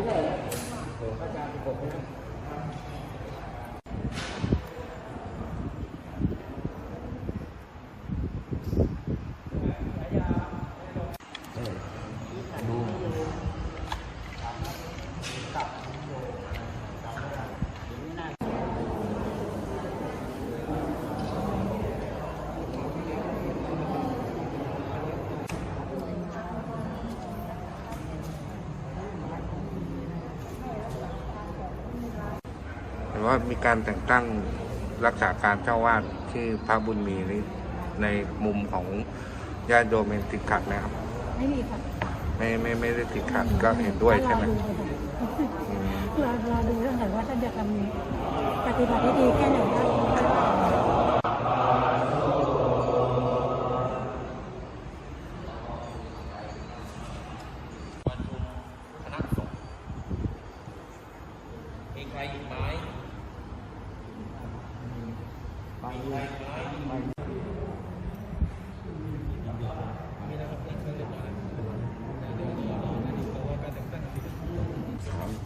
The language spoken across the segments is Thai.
ที่ไหนโอ้ข้าจะไปกดให้ ห็นว่ามีการแต่งตั้งรักษาการเจ้าวาดที่พระบุญมีนี่ในมุมของญาติโยมเป็นติดขัดนะครับ ไม่มีค่ะไม่ไม่ไม่ได้ติดขัดก็เห็นด้วยใช่ไหมรอดูค่ะอืมรอรอดูเรื่องไหนว่าท่านจะทำปฏิบัติได้ดีแค่ไหนบ้างประชุมคณะสงฆ์มีใครอีกไหมมีใครอีก ไหมมีนะครับนี่คือเรียบร้อยแล้ว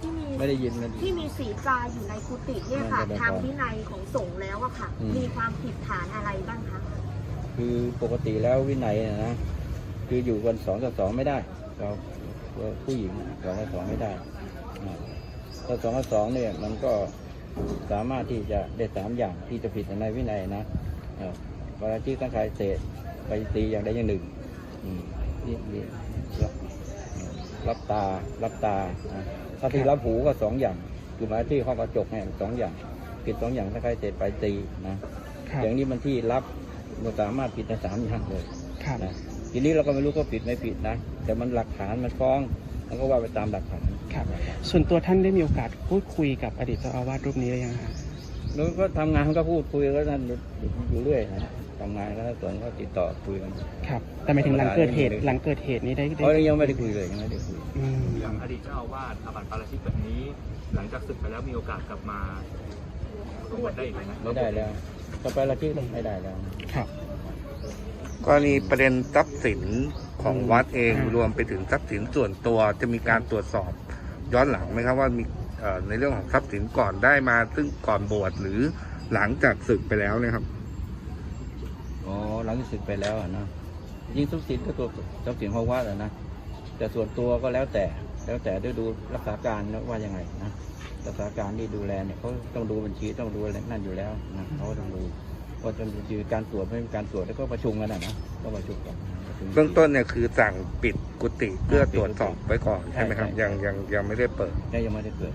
ที่มีไม่ได้ยินมันที่มีสีกาอยู่ในกุฏิเนี่ยค่ะไม่ได้ทางวินัยของสงฆ์แล้วอะค่ะ อืม มีความผิดฐานอะไรบ้างคะ คือปกติแล้ววินัยนะนะ คืออยู่กันสองต่อสองไม่ได้เราเราผู้หญิงสองต่อสองไม่ได้อ่าถ้าสองต่อสองเนี่ยมันก็ สามารถที่จะได้สามอย่างที่จะผิดในวินัยนะอ่าเวลาที่ตั้งกายเศษไปตีอย่างใดอย่างหนึ่งอืมนี่นี่รับรับตารับตาอ่าถ้าที่รับหูก็สองอย่างคือหมายที่ห้องกระจกเนี่ยสองอย่างผิดสองอย่างตั้งกายเศษไปตีนะครับอย่างนี้มันที่รับมันสามารถผิดในสามอย่างเลยครับนะทีนี้เราก็ไม่รู้ก็ผิดไม่ผิดนะแต่มันหลักฐานมันฟ้องมันก็ว่าไปตามหลักฐาน ครับส่วนตัวท่านได้มีโอกาสพูดคุยกับอดีตเจ้าอาวาสรูปนี้หรือยังฮะแล้วก็ทำงานก็พูดคุยก็นั่นอยู่เรื่อยนะทำงานก็ส่วนก็ติดต่อคุยกันครับ แต่หมายถึงหลังเกิดเหตุหลังเกิดเหตุนี้ได้ได้เพราะยังไม่ได้คุยเลยยังไม่ได้คุยอืมอย่างอดีตเจ้าอาวาสอาบัติปาราชิกแบบนี้ หลังจากศึกไปแล้วมีโอกาสกลับมาบวชได้อีกไหมนะไม่ได้แล้วต่อไปเราคิดว่าไม่ได้แล้วครับ กรณีประเด็นทรัพย์สินของวัดเองอืมรวมไปถึงทรัพย์สินส่วนตัวจะมีการตรวจสอบ ย้อนหลังไหมครับว่ามีในเรื่องของทรัพย์สินก่อนได้มา ซึ่งก่อนบวชหรือหลังจากศึกไปแล้วนะครับอ๋อหลังจากศึกไปแล้วนะยิ่งทรัพย์สินก็ตัวทรัพย์สินของวัดนะแต่ส่วนตัวก็แล้วแต่แล้วแต่ด้วยดูรักษาการนะว่ายังไงนะรักษาการที่ดูแลเนี่ยเขาต้องดูบัญชีต้องดูอะไรนั่นอยู่แล้วนะเขาก็ต้องดูว่าจะมีการตรวจไม่มีการตรวจแล้วก็ประชุมกันนะนะก็ประชุมกันประชุม เบื้องต้นเนี่ยคือสั่งปิดกุฏิเพื่อปิดกุฏิตรวจสอบไว้ก่อนใช่ไหมครับใช่ใช่ยังยังยังไม่ได้เปิด ได้ยังไม่ได้เกิด